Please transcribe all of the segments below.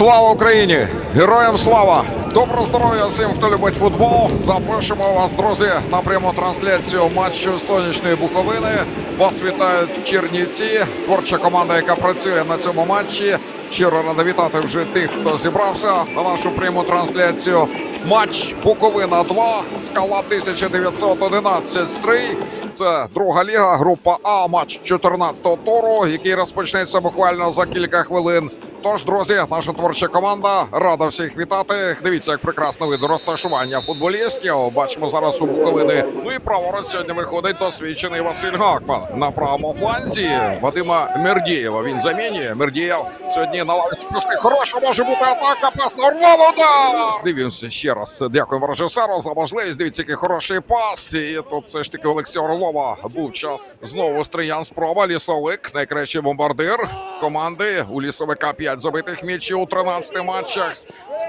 Слава Україні! Героям слава! Доброго здоров'я всім, хто любить футбол. Запрошуємо вас, друзі, на пряму трансляцію матчу сонячної Буковини. Вас вітають Чернівці, творча команда, яка працює на цьому матчі. Щиро рада вітати вже тих, хто зібрався на нашу пряму трансляцію. Матч Буковина 2, скала 1911 стрій. Це друга ліга, група А, матч 14-го туру, який розпочнеться буквально за кілька хвилин. Тож, друзі, наша творча команда рада всіх вітати. Дивіться, як прекрасно видно розташування футболістів. Бачимо зараз у Буковини. Ну і праворуч сьогодні виходить досвідчений Василь Гакман на правому фланзі. Вадима Мердієва. Він замінює. Мердієв сьогодні на лаві. Хороша може бути атака. Пас на. Да! Дивимося ще раз. Дякуємо режисеру за можливість. Дивіться, який хороший пас. І тут все ж таки Олексія Орлова був час. Знову стріян спроба. Лісовик, найкращий бомбардир команди. У лісовика 5 забитих м'ячів у 13 матчах.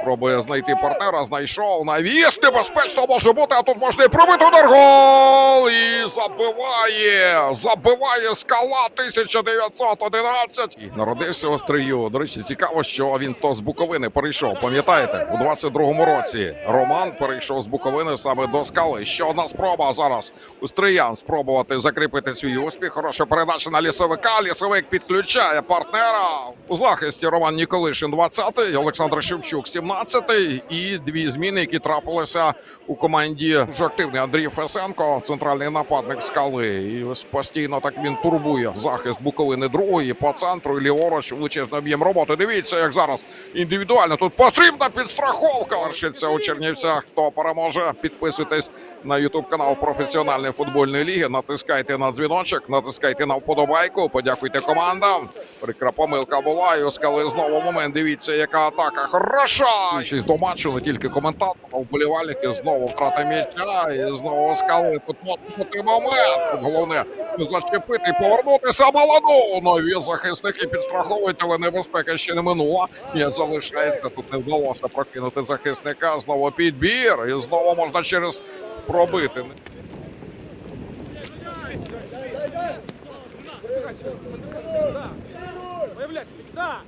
Спробує знайти партнера. Знайшов. Навіс небезпечно може бути. А тут можна і пробити удар. Гол! І забиває. Забиває скала 1911. І народився у стрию. До речі, цікаво, що він то з Буковини перейшов. Пам'ятаєте, у 22-му році Роман перейшов з Буковини саме до скали. Ще одна спроба зараз у Стриян спробувати закріпити свій успіх. Хороша передача на лісовика. Лісовик підключає партнера у захисті. Роман Ніколишин 20-й, Олександр Шевчук 17-й. І дві зміни, які трапилися у команді. Дуже активний Андрій Фесенко, центральний нападник скали. І постійно так він турбує захист Буковини другої по центру. І ліворуч величезний об'єм роботи. Дивіться, як зараз індивідуально тут потрібна підстраховка. Вершиться у Чернівцях. Хто переможе? Підписуйтесь на Ютуб канал професіональної футбольної ліги. Натискайте на дзвіночок, натискайте на вподобайку. Подякуйте командам. Прикра помилка була. І у скали знову момент. Дивіться, яка атака. Хороша! Ще до матчу не тільки коментатор, а вболівальники знову втрата м'яча. І знову скали. Тут бути момент. Головне зачепити і повернутися молоду. Нові захисники підстраховують, але небезпека ще не минула. Не залишається. Тут не вдалося прокинути захисника. Знову підбір. І знову можна через пробити. Да!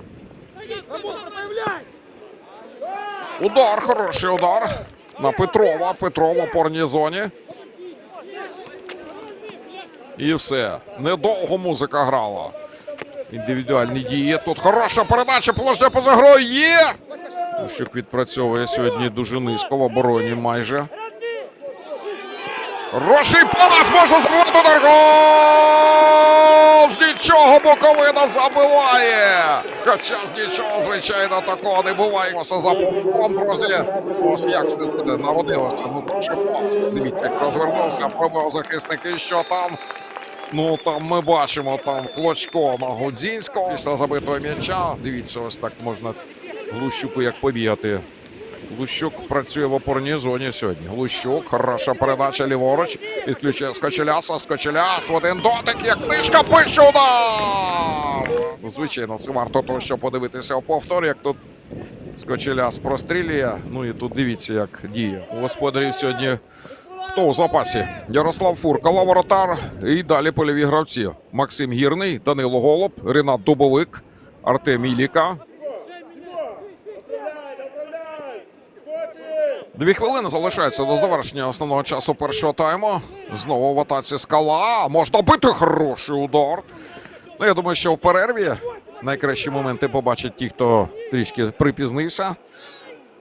Удар, хороший удар. На Петрова. Петрова в опорній зоні. І все. Недовго музика грала. Індивідуальні дії. Тут хороша передача. Положення поза грою є. Щук відпрацьовує сьогодні дуже низько в обороні майже. Хороший пас можна забивати удар. Гол! Нічого Буковина забиває. Хоча з нічого, звичайно, такого не буває. Ось за помилком, друзі. Ось як народилося. Ну це ж. Дивіться, як розвернувся, пробив захисники, що там. Ну там ми бачимо там Клочко на Гудзінського. Після забитого м'яча. Дивіться, ось так можна Глущуку як побігати. Глущук працює в опорній зоні сьогодні. Глущук, хороша передача ліворуч. Підключує Скочеляса. Скочеляс один дотик, як книжка пише удар! Ну, звичайно, це варто того, щоб подивитися у повтор, як тут Скочеляс прострілює. Ну і тут дивіться, як діє. У господарів сьогодні хто у запасі? Ярослав Фуркала, воротар. І далі польові гравці. Максим Гірний, Данило Голуб, Ренат Дубовик, Артем Іліка. Дві хвилини залишається до завершення основного часу першого тайму. Знову в атаці скала. Можна бити хороший удар. Ну, я думаю, що в перерві найкращі моменти побачать ті, хто трішки припізнився.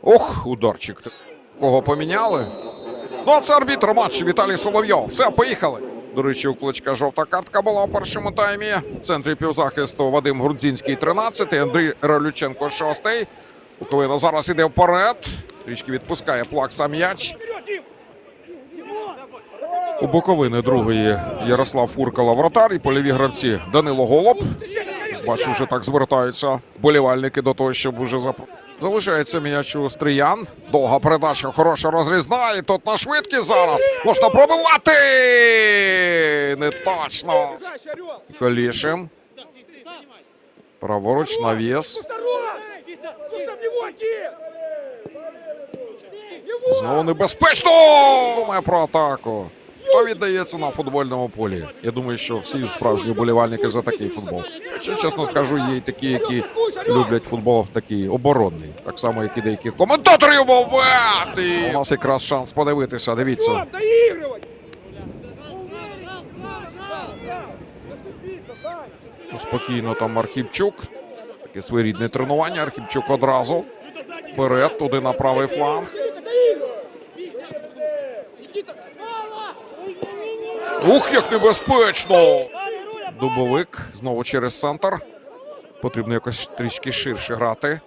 Ох, ударчик. Кого поміняли? Ну, а це арбітр матчу Віталій Соловйов. Все, поїхали. До речі, у Кличка жовта картка була у першому таймі. В центрі півзахисту Вадим Грудзінський 13, Андрій Ралюченко 6. Буковина зараз іде вперед. Трішки відпускає плакса м'яч. У Буковини другої Ярослав Фуркала вратар і польові гравці Данило Голуб. Бачу, вже так звертаються болівальники до того, щоб уже зап... Залишається м'яч у Стриян. Довга передача, хороша розрізна. І тут на швидкість зараз. Можна пробивати! Не точно. Колішин. Праворуч навіс. Знову небезпечно! Думає про атаку. хто віддається на футбольному полі. Я думаю, що всі справжні вболівальники за такий футбол. Хоча, чесно скажу, є й такі, які люблять футбол такий оборонний, так само, як і деяких коментаторів мовити. У нас якраз шанс подивитися. Дивіться. Спокійно там Архівчук. Таке своєрідне тренування. Архівчук одразу. Вперед, туди на правий фланг. Ух, як небезпечно! Дубовик знову через центр. Потрібно якось трішки ширше грати.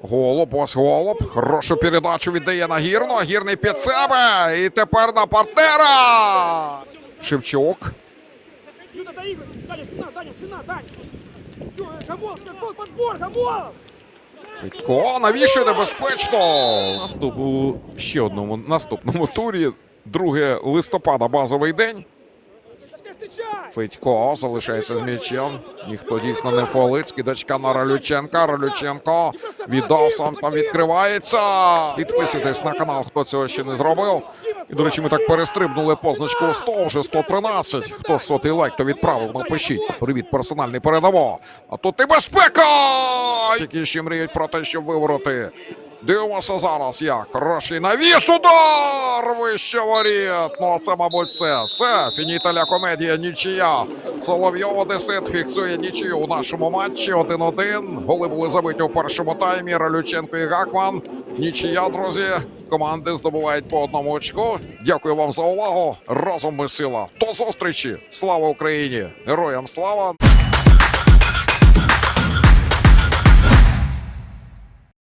Голуб, ось голуб. Хорошу передачу віддає на гірну. Гірний під себе. І тепер на партнера. Шевчук. Юта, доигрывай! Даня, спина, Даня, спина, Даня! Ё, Гамол, гол, подбор, Гамол! Федько, навіщо небезпечно? Наступ у ще одному наступному турі. 2 листопада базовий день. Ты встречай! Федько залишається з м'ячем. Ніхто дійсно не фолить. Скидочка на Ралюченка. Ралюченко віддав сам там відкривається. Підписуйтесь на канал, хто цього ще не зробив. І, до речі, ми так перестрибнули позначку 100, вже 113. Хто сотий лайк, то відправив, напишіть. Привіт, персональний передамо. А тут і безпека! Які ще мріють про те, щоб вивороти. Дивимося зараз, як хороший навіс удар вище воріт. Ну це, мабуть, все. Це фініталя комедія нічия. Соловйов Одесит фіксує нічию у нашому матчі 1-1. Голи були забиті у першому таймі. Ралюченко і Гакман. Нічия, друзі. Команди здобувають по одному очку. Дякую вам за увагу. Разом ми сила. До зустрічі! Слава Україні! Героям слава!